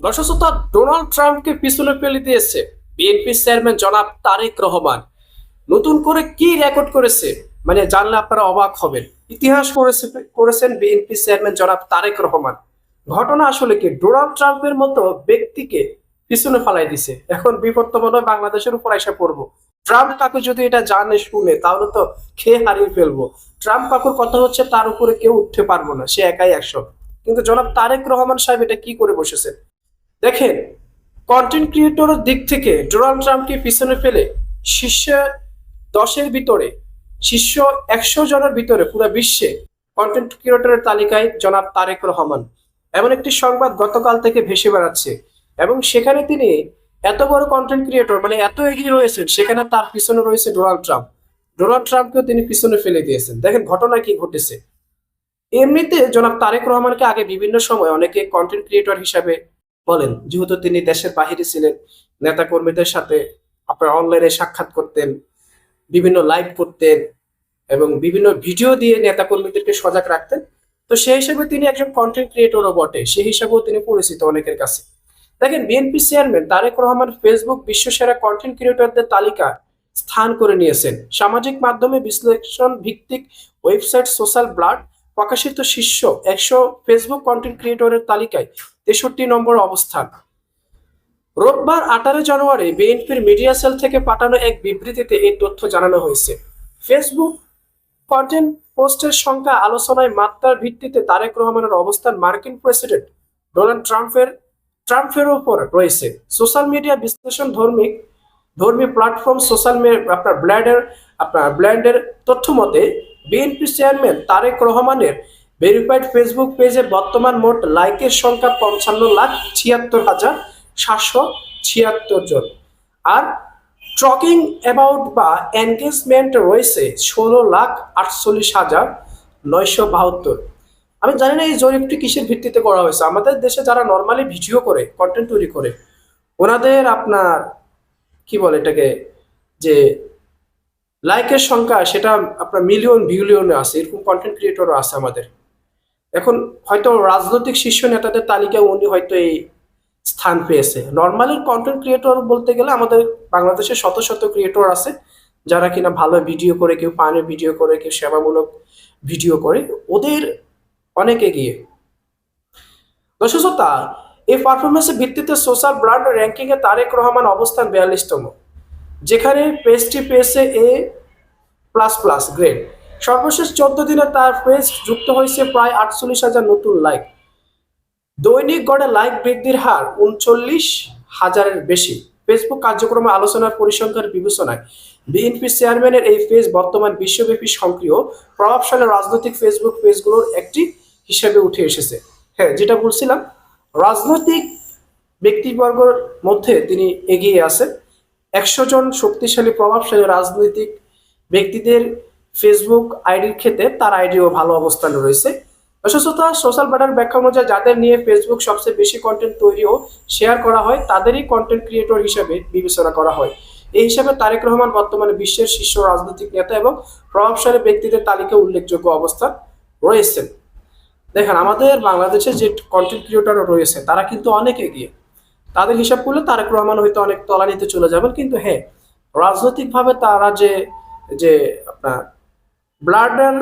দর্শকতা Donald ট্রাম্পকে পিছনে ফেলে দিয়েছে বিএনপি চেয়ারম্যান জনাব তারেক রহমান। নতুন করে কি রেকর্ড করেছে মানে জানলে আপনারা অবাক হবেন। ইতিহাস করেছে, করেছেন বিএনপি চেয়ারম্যান জনাব তারেক রহমান। ঘটনা আসলে কি, ডোনাল্ড ট্রাম্পের মতো ব্যক্তিকে পিছনে ফালাই দিছে। এখন বিপদ হয় বাংলাদেশের উপর এসে পড়ব। ট্রাম্প কাকু যদি এটা জানে, শুনে, তাহলে তো খেয়ে হারিয়ে ফেলব। ট্রাম্প কাকুর কথা হচ্ছে, তার উপরে কেউ উঠতে পারব না, সে একাই একশো। কিন্তু জনাব তারেক রহমান সাহেব এটা কি করে বসেছেন? দেখেন কন্টেন্ট ক্রিয়েটরের দিক থেকে ডোনাল্ড ট্রাম্পকে পিছনে ফেলে শীর্ষ দশের ভিতরে, শীর্ষ একশো জনের ভিতরে পুরো বিশ্বে কন্টেন্ট ক্রিয়েটরের তালিকায় জনাব তারেক রহমান। এমন একটি সংবাদ গতকাল থেকে ভেসে বেড়াচ্ছে এবং সেখানে তিনি এত বড় কন্টেন্ট ক্রিয়েটর মানে এত এগিয়ে রয়েছেন, সেখানে তার পিছনে রয়েছে ডোনাল্ড ট্রাম্প ডোনাল্ড ট্রাম্পকেও তিনি পিছনে ফেলে দিয়েছেন। দেখেন, ঘটনা কি ঘটেছে। এমনিতে জনাব তারেক রহমানকে আগে বিভিন্ন সময় অনেকে কন্টেন্ট ক্রিয়েটর হিসাবে বলেন, যেহেতু তিনি দেশের বাহিরে ছিলেন নেতা কর্মীদের সাথে আপনার অনলাইনে সাক্ষাৎ করতেন, বিভিন্ন লাইভ করতেন এবং বিভিন্ন ভিডিও দিয়ে নেতা কর্মীদেরকে সজাগ রাখতেন, তো সেই হিসাবে তিনি একজন কন্টেন্ট ক্রিয়েটরও বটে। সেই হিসাবেও তিনি পরিচিত অনেকের কাছে। দেখেন BNP chairman Tarique Rahman Facebook বিশ্বসেরা content ক্রিয়েটরদের তালিকা স্থান করে নিয়েছেন। সামাজিক মাধ্যমে বিশ্লেষণ ভিত্তিক ওয়েবসাইট সোশ্যাল ব্লাড প্রকাশিত শীর্ষ একশো ফেসবুক কন্টেন্ট ক্রিয়েটরের তালিকায় তেষট্টি নম্বর অবস্থান। রোববার আঠারো জানুয়ারি বিএনপির মিডিয়া সেল থেকে পাঠানো এক বিবৃতিতে এই তথ্য জানানো হয়েছে। ফেসবুক কন্টেন্ট পোস্টের সংখ্যা আলোচনায় মাত্রার ভিত্তিতে তারেক রহমানের অবস্থান মার্কিন প্রেসিডেন্ট ডোনাল্ড ট্রাম্পের ট্রাম্পের উপর রয়েছে। সোশ্যাল মিডিয়া বিশ্লেষণ ধর্মিক ধর্মী প্ল্যাটফর্ম সোশ্যাল আপনার ব্ল্যান্ডের আপনার ব্ল্যান্ডের তথ্য মতে, বিএনপি চেয়ারম্যান তারেক রহমানের ভেরিফাইড ফেসবুক পেজে বর্তমান মোট লাইকের সংখ্যা পঞ্চান্ন লাখ ছিয়াত্তর হাজার সাতশো ছিয়াত্তর জন। আর ট্রকিং অ্যাবাউট বা এনগেজমেন্ট রয়েছে ষোলো লাখ আটচল্লিশ হাজার নয়শো বাহাত্তর। আমি জানি না এই জরিপটি কিসের ভিত্তিতে করা হয়েছে। আমাদের দেশে যারা নর্মালি ভিডিও করে কন্টেন্ট তৈরি করে, ওনাদের আপনার কি বলে এটাকে, যে লাইকের সংখ্যা, সেটা আপনার মিলিয়ন বিলিয়নে আছে, এরকম কন্টেন্ট ক্রিয়েটরও আছে আমাদের। এখন হয়তো রাজনৈতিক শীর্ষ নেতাদের তালিকায় উনি হয়তো এই স্থান পেয়েছে। নর্মালি কন্টেন্ট ক্রিয়েটর বলতে গেলে আমাদের বাংলাদেশে শত শত ক্রিয়েটর আছে, যারা কিনা ভালো ভিডিও করে, কেউ পানের ভিডিও করে, কেউ সেবামূলক ভিডিও করে, ওদের অনেক এগিয়ে। দর্শকতা এই পারফরমেন্সের ভিত্তিতে সোশ্যাল ব্র্যান্ড র্যাঙ্কিংয়ে তারেক রহমান অবস্থান বিয়াল্লিশতম, যেখানে পেজটি পেয়েছে এ প্লাস প্লাস গ্রেড সর্বশেষ চোদ্দ দিনে তার পেজ যুক্ত হয়েছে প্রায় আটচল্লিশ হাজার নতুন লাইক। দৈনিক গড়ে লাইক বৃদ্ধির হার উনচল্লিশ হাজারের বেশি। ফেসবুক কার্যক্রমে আলোচনার পরিসংখ্যান বিবেচনায় বিএনপি চেয়ারম্যানের এই পেজ বর্তমান বিশ্বব্যাপী সক্রিয়, প্রভাবশালী রাজনৈতিক ফেসবুক পেজগুলোর একটি হিসেবে উঠে এসেছে। হ্যাঁ যেটা বলছিলাম, রাজনৈতিক ব্যক্তিবর্গের মধ্যে তিনি এগিয়ে আছেন। একশো জন শক্তিশালী, প্রভাবশালী রাজনৈতিক ব্যক্তিদের ফেসবুক আইডির ক্ষেত্রে তার আইডিও ভালো অবস্থানে রয়েছে। অসুস্থতা সোশ্যাল মিডিয়ার ব্যাখ্যা অনুযায়ী যাদের নিয়ে ফেসবুক সবচেয়ে বেশি কন্টেন্ট তৈরি ও শেয়ার করা হয়, তাদেরই কন্টেন্ট ক্রিয়েটর হিসেবে বিবেচনা করা হয়। এই হিসাবে তারেক রহমান বর্তমানে বিশ্বের শীর্ষ রাজনৈতিক নেতা এবং প্রভাবশালী ব্যক্তিদের তালিকায় উল্লেখযোগ্য অবস্থান রয়েছেন। দেখেন, আমাদের বাংলাদেশে যে কন্টেন্ট ক্রিয়েটর রয়েছে, তারা কিন্তু অনেক এগিয়ে। তাদের হিসাব করলে তারেক রহমান হয়তো অনেক তলানিতে চলে যাবেন, কিন্তু হ্যাঁ রাজনৈতিকভাবে তারা যে যে আপনার ব্লাডার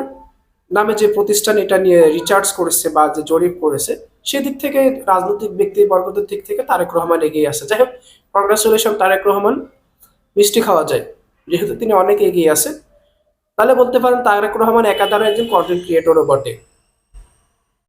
নামে যে প্রতিষ্ঠান এটা নিয়ে রিচার্জ করেছে বা যে জরিপ করেছে, সেদিক থেকে রাজনৈতিক ব্যক্তি বর্গদের দিক থেকে তারেক রহমান এগিয়ে আসে। যাই হোক কংগ্রেচুলেশন তারেক রহমান। মিষ্টি খাওয়া যায়, যেহেতু তিনি অনেক এগিয়ে আছে তাহলে বলতে পারেন তারেক রহমান একাধারে একজন কন্টেন্ট ক্রিয়েটরও বটে।